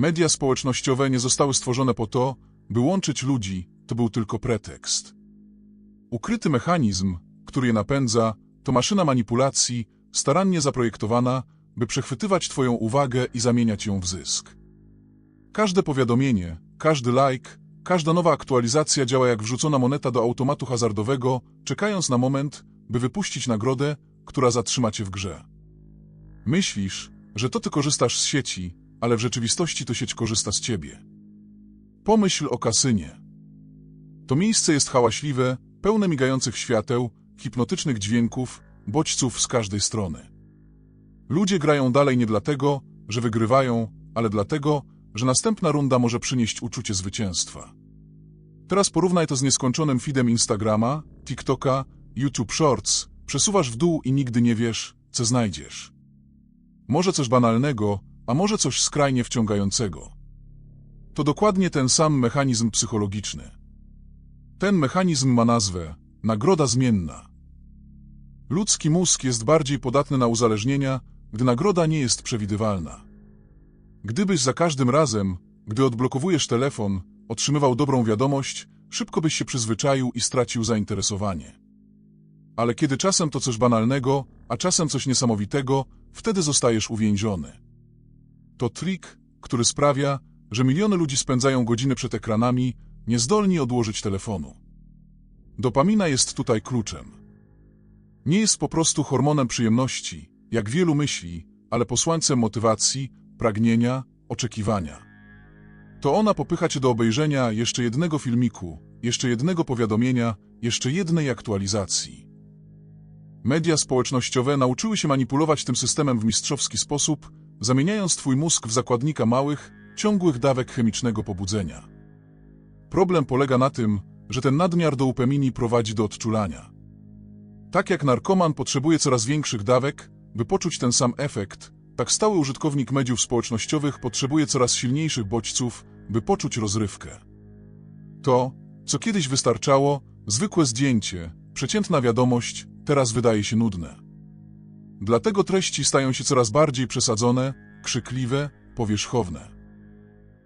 Media społecznościowe nie zostały stworzone po to, by łączyć ludzi, to był tylko pretekst. Ukryty mechanizm, który je napędza, to maszyna manipulacji, starannie zaprojektowana, by przechwytywać Twoją uwagę i zamieniać ją w zysk. Każde powiadomienie, każdy like, każda nowa aktualizacja działa jak wrzucona moneta do automatu hazardowego, czekając na moment, by wypuścić nagrodę, która zatrzyma Cię w grze. Myślisz, że to Ty korzystasz z sieci, ale w rzeczywistości to sieć korzysta z Ciebie. Pomyśl o kasynie. To miejsce jest hałaśliwe, pełne migających świateł, hipnotycznych dźwięków, bodźców z każdej strony. Ludzie grają dalej nie dlatego, że wygrywają, ale dlatego, że następna runda może przynieść uczucie zwycięstwa. Teraz porównaj to z nieskończonym feedem Instagrama, TikToka, YouTube Shorts. Przesuwasz w dół i nigdy nie wiesz, co znajdziesz. Może coś banalnego, a może coś skrajnie wciągającego. To dokładnie ten sam mechanizm psychologiczny. Ten mechanizm ma nazwę nagroda zmienna. Ludzki mózg jest bardziej podatny na uzależnienia, gdy nagroda nie jest przewidywalna. Gdybyś za każdym razem, gdy odblokowujesz telefon, otrzymywał dobrą wiadomość, szybko byś się przyzwyczaił i stracił zainteresowanie. Ale kiedy czasem to coś banalnego, a czasem coś niesamowitego, wtedy zostajesz uwięziony. To trik, który sprawia, że miliony ludzi spędzają godziny przed ekranami, niezdolni odłożyć telefonu. Dopamina jest tutaj kluczem. Nie jest po prostu hormonem przyjemności, jak wielu myśli, ale posłańcem motywacji, pragnienia, oczekiwania. To ona popycha cię do obejrzenia jeszcze jednego filmiku, jeszcze jednego powiadomienia, jeszcze jednej aktualizacji. Media społecznościowe nauczyły się manipulować tym systemem w mistrzowski sposób, zamieniając twój mózg w zakładnika małych, ciągłych dawek chemicznego pobudzenia. Problem polega na tym, że ten nadmiar doupamini prowadzi do odczulania. Tak jak narkoman potrzebuje coraz większych dawek, by poczuć ten sam efekt, tak stały użytkownik mediów społecznościowych potrzebuje coraz silniejszych bodźców, by poczuć rozrywkę. To, co kiedyś wystarczało, zwykłe zdjęcie, przeciętna wiadomość, teraz wydaje się nudne. Dlatego treści stają się coraz bardziej przesadzone, krzykliwe, powierzchowne.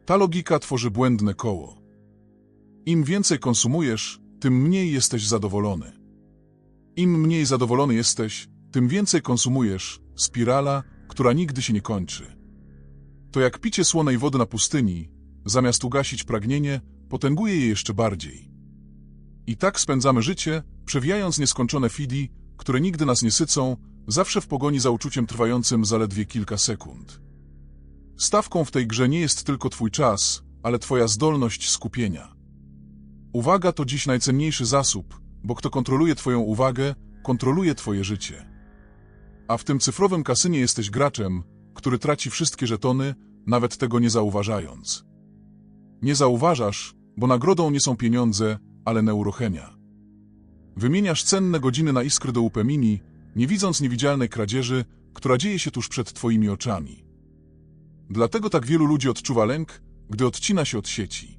Ta logika tworzy błędne koło. Im więcej konsumujesz, tym mniej jesteś zadowolony. Im mniej zadowolony jesteś, tym więcej konsumujesz, spirala, która nigdy się nie kończy. To jak picie słonej wody na pustyni, zamiast ugasić pragnienie, potęguje je jeszcze bardziej. I tak spędzamy życie, przewijając nieskończone fidi, które nigdy nas nie sycą, zawsze w pogoni za uczuciem trwającym zaledwie kilka sekund. Stawką w tej grze nie jest tylko twój czas, ale twoja zdolność skupienia. Uwaga to dziś najcenniejszy zasób, bo kto kontroluje twoją uwagę, kontroluje twoje życie. A w tym cyfrowym kasynie jesteś graczem, który traci wszystkie żetony, nawet tego nie zauważając. Nie zauważasz, bo nagrodą nie są pieniądze, ale neurochemia. Wymieniasz cenne godziny na iskry do upemini, nie widząc niewidzialnej kradzieży, która dzieje się tuż przed twoimi oczami. Dlatego tak wielu ludzi odczuwa lęk, gdy odcina się od sieci.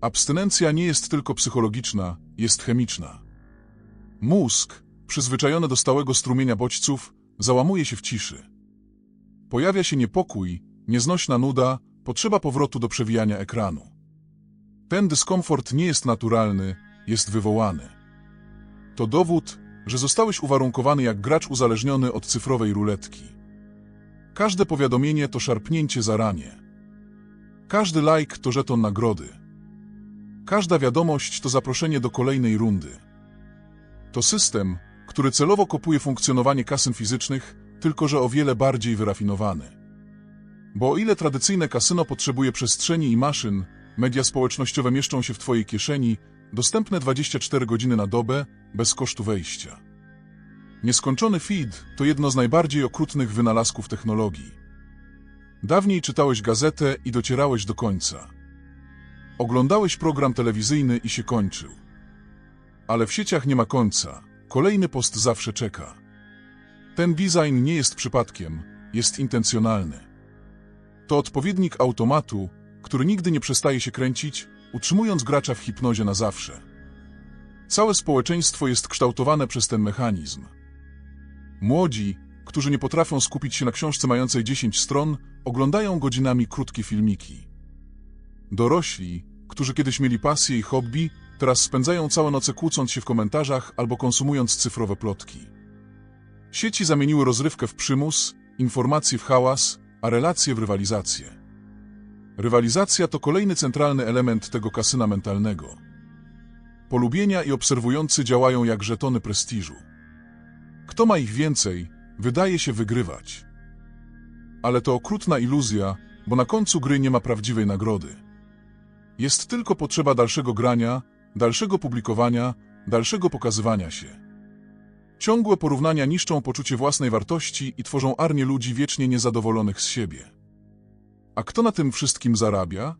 Abstynencja nie jest tylko psychologiczna, jest chemiczna. Mózg, przyzwyczajony do stałego strumienia bodźców, załamuje się w ciszy. Pojawia się niepokój, nieznośna nuda, potrzeba powrotu do przewijania ekranu. Ten dyskomfort nie jest naturalny, jest wywołany. To dowód, że zostałeś uwarunkowany jak gracz uzależniony od cyfrowej ruletki. Każde powiadomienie to szarpnięcie za ramię. Każdy like to żeton nagrody. Każda wiadomość to zaproszenie do kolejnej rundy. To system, który celowo kopuje funkcjonowanie kasyn fizycznych, tylko że o wiele bardziej wyrafinowany. Bo o ile tradycyjne kasyno potrzebuje przestrzeni i maszyn, media społecznościowe mieszczą się w Twojej kieszeni, dostępne 24 godziny na dobę, bez kosztu wejścia. Nieskończony feed to jedno z najbardziej okrutnych wynalazków technologii. Dawniej czytałeś gazetę i docierałeś do końca. Oglądałeś program telewizyjny i się kończył. Ale w sieciach nie ma końca. Kolejny post zawsze czeka. Ten design nie jest przypadkiem, jest intencjonalny. To odpowiednik automatu, który nigdy nie przestaje się kręcić, utrzymując gracza w hipnozie na zawsze. Całe społeczeństwo jest kształtowane przez ten mechanizm. Młodzi, którzy nie potrafią skupić się na książce mającej 10 stron, oglądają godzinami krótkie filmiki. Dorośli, którzy kiedyś mieli pasję i hobby, teraz spędzają całe noce kłócąc się w komentarzach albo konsumując cyfrowe plotki. Sieci zamieniły rozrywkę w przymus, informacje w hałas, a relacje w rywalizację. Rywalizacja to kolejny centralny element tego kasyna mentalnego. Polubienia i obserwujący działają jak żetony prestiżu. Kto ma ich więcej, wydaje się wygrywać. Ale to okrutna iluzja, bo na końcu gry nie ma prawdziwej nagrody. Jest tylko potrzeba dalszego grania, dalszego publikowania, dalszego pokazywania się. Ciągłe porównania niszczą poczucie własnej wartości i tworzą armię ludzi wiecznie niezadowolonych z siebie. A kto na tym wszystkim zarabia?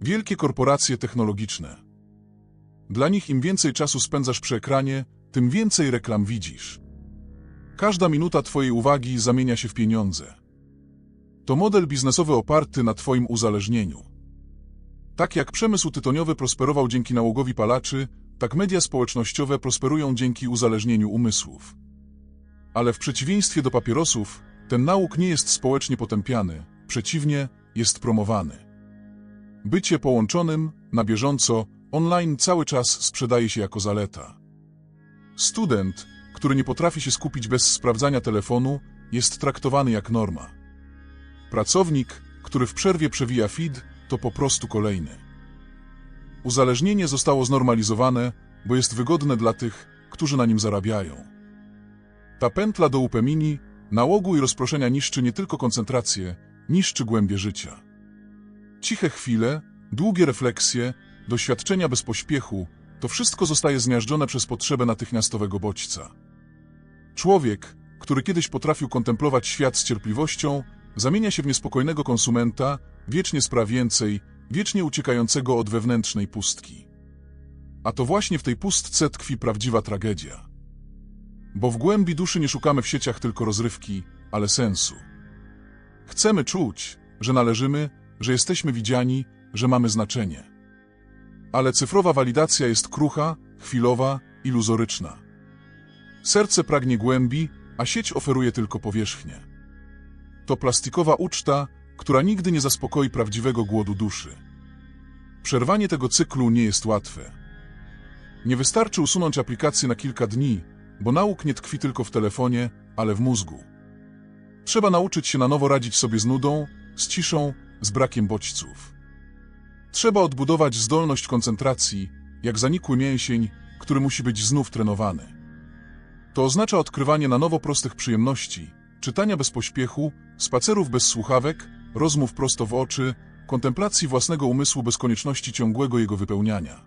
Wielkie korporacje technologiczne. Dla nich im więcej czasu spędzasz przy ekranie, tym więcej reklam widzisz. Każda minuta Twojej uwagi zamienia się w pieniądze. To model biznesowy oparty na Twoim uzależnieniu. Tak jak przemysł tytoniowy prosperował dzięki nałogowi palaczy, tak media społecznościowe prosperują dzięki uzależnieniu umysłów. Ale w przeciwieństwie do papierosów, ten nauk nie jest społecznie potępiany, przeciwnie, jest promowany. Bycie połączonym, na bieżąco, online cały czas sprzedaje się jako zaleta. Student, który nie potrafi się skupić bez sprawdzania telefonu, jest traktowany jak norma. Pracownik, który w przerwie przewija feed, to po prostu kolejny. Uzależnienie zostało znormalizowane, bo jest wygodne dla tych, którzy na nim zarabiają. Ta pętla do upemini, nałogu i rozproszenia niszczy nie tylko koncentrację, niszczy głębie życia. Ciche chwile, długie refleksje, doświadczenia bez pośpiechu, to wszystko zostaje zmiażdżone przez potrzebę natychmiastowego bodźca. Człowiek, który kiedyś potrafił kontemplować świat z cierpliwością, zamienia się w niespokojnego konsumenta, wiecznie spra więcej, wiecznie uciekającego od wewnętrznej pustki. A to właśnie w tej pustce tkwi prawdziwa tragedia. Bo w głębi duszy nie szukamy w sieciach tylko rozrywki, ale sensu. Chcemy czuć, że należymy, że jesteśmy widziani, że mamy znaczenie. Ale cyfrowa walidacja jest krucha, chwilowa, iluzoryczna. Serce pragnie głębi, a sieć oferuje tylko powierzchnię. To plastikowa uczta, która nigdy nie zaspokoi prawdziwego głodu duszy. Przerwanie tego cyklu nie jest łatwe. Nie wystarczy usunąć aplikację na kilka dni, bo nauk nie tkwi tylko w telefonie, ale w mózgu. Trzeba nauczyć się na nowo radzić sobie z nudą, z ciszą, z brakiem bodźców. Trzeba odbudować zdolność koncentracji, jak zanikły mięsień, który musi być znów trenowany. To oznacza odkrywanie na nowo prostych przyjemności, czytania bez pośpiechu, spacerów bez słuchawek, rozmów prosto w oczy, kontemplacji własnego umysłu bez konieczności ciągłego jego wypełniania.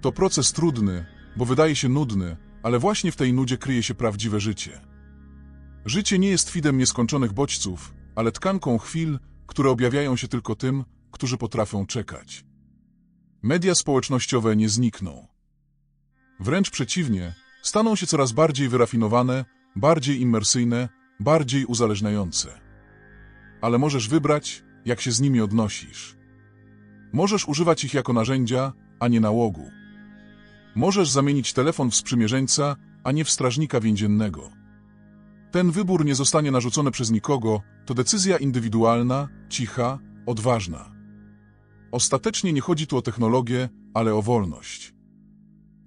To proces trudny, bo wydaje się nudny, ale właśnie w tej nudzie kryje się prawdziwe życie. Życie nie jest fidem nieskończonych bodźców, ale tkanką chwil, które objawiają się tylko tym, którzy potrafią czekać. Media społecznościowe nie znikną. Wręcz przeciwnie, staną się coraz bardziej wyrafinowane, bardziej immersyjne, bardziej uzależniające. Ale możesz wybrać, jak się z nimi odnosisz. Możesz używać ich jako narzędzia, a nie nałogu. Możesz zamienić telefon w sprzymierzeńca, a nie w strażnika więziennego. Ten wybór nie zostanie narzucony przez nikogo, to decyzja indywidualna, cicha, odważna. Ostatecznie nie chodzi tu o technologię, ale o wolność.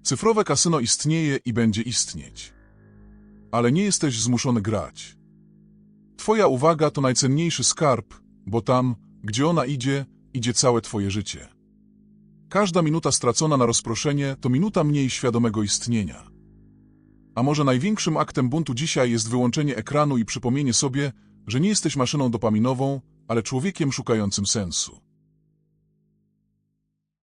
Cyfrowe kasyno istnieje i będzie istnieć. Ale nie jesteś zmuszony grać. Twoja uwaga to najcenniejszy skarb, bo tam, gdzie ona idzie, idzie całe Twoje życie. Każda minuta stracona na rozproszenie to minuta mniej świadomego istnienia. A może największym aktem buntu dzisiaj jest wyłączenie ekranu i przypomnienie sobie, że nie jesteś maszyną dopaminową, ale człowiekiem szukającym sensu.